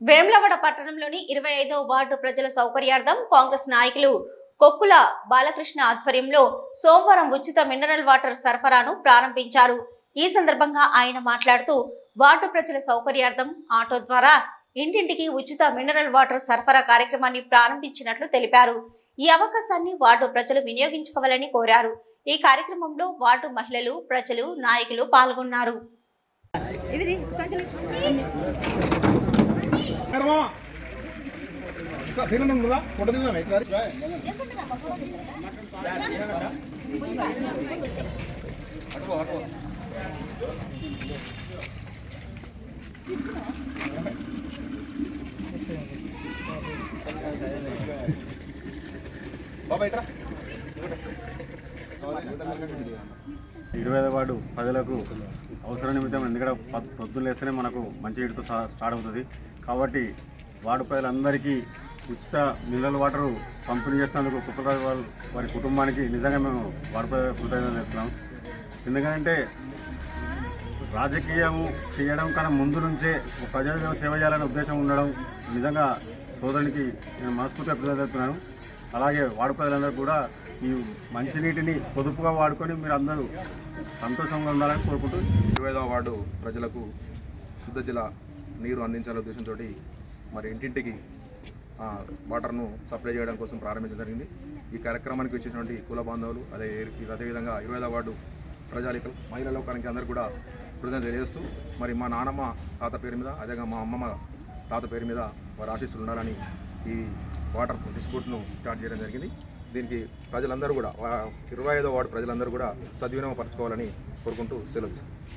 వేములవాడ పట్టణంలోని ఇరవై ఐదవ వార్డు ప్రజల సౌకర్యార్థం కాంగ్రెస్ నాయకులు కొక్కుల బాలకృష్ణ ఆధ్వర్యంలో సోమవారం ఉచిత మినరల్ వాటర్ సరఫరాను ప్రారంభించారు. ఈ సందర్భంగా ఆయన మాట్లాడుతూ వార్డు ప్రజల సౌకర్యార్థం ఆటో ద్వారా ఇంటింటికి ఉచిత మినరల్ వాటర్ సరఫరా కార్యక్రమాన్ని ప్రారంభించినట్లు తెలిపారు. ఈ అవకాశాన్ని వార్డు ప్రజలు వినియోగించుకోవాలని కోరారు. ఈ కార్యక్రమంలో వార్డు మహిళలు ప్రజలు నాయకులు పాల్గొన్నారు. తిననుందా ఫోటో అటుకో అటుకో ఇరవై వార్డు ప్రజలకు అవసరం నిమిత్తం ఎందుకంటే పొద్దున్న లేస్తేనే మనకు మంచి నీటితో స్టార్ట్ అవుతుంది. కాబట్టి వార్డు ప్రజలందరికీ ఉచిత మినరల్ వాటర్ పంపిణీ చేసినందుకు కుక్కరాజు వారి వారి కుటుంబానికి నిజంగా మేము వారిపై కృతజ్ఞత చెప్తున్నాం ఎందుకంటే రాజకీయం చేయడం కన్నా ముందు నుంచే ఒక ప్రజలకు సేవ చేయాలనే ఉద్దేశం ఉండడం నిజంగా సోదరునికి నేను మనస్ఫూర్తిగా కృతజ్ఞతలు చెప్తున్నాను అలాగే వాడు ప్రజలందరూ కూడా ఈ మంచినీటిని పొదుపుగా వాడుకొని మీరు అందరూ సంతోషంగా ఉండాలని కోరుకుంటూ ఇరవై వార్డు ప్రజలకు శుద్ధ జల నీరు అందించాలనే ఉద్దేశంతో మరి ఇంటింటికి వాటర్ను సప్లై చేయడం కోసం ప్రారంభించడం జరిగింది. ఈ కార్యక్రమానికి వచ్చేటువంటి కుల బాంధవులు అదే అదేవిధంగా ఇరవై ఐదవ వార్డు ప్రజాలికలు మహిళా లోకానికి అందరూ కూడా కృతజ్ఞత తెలియజేస్తూ మరి మా నానమ్మ తాత పేరు మీద అదేగా మా అమ్మమ్మ తాత పేరు మీద వారి ఆశీస్సులు ఉండాలని ఈ వాటర్ డిస్ప్యూట్ను స్టార్ట్ చేయడం జరిగింది. దీనికి ప్రజలందరూ కూడా ఇరవై ఐదో వార్డు ప్రజలందరూ కూడా సద్వినియోగపరచుకోవాలని కోరుకుంటూ సెలవు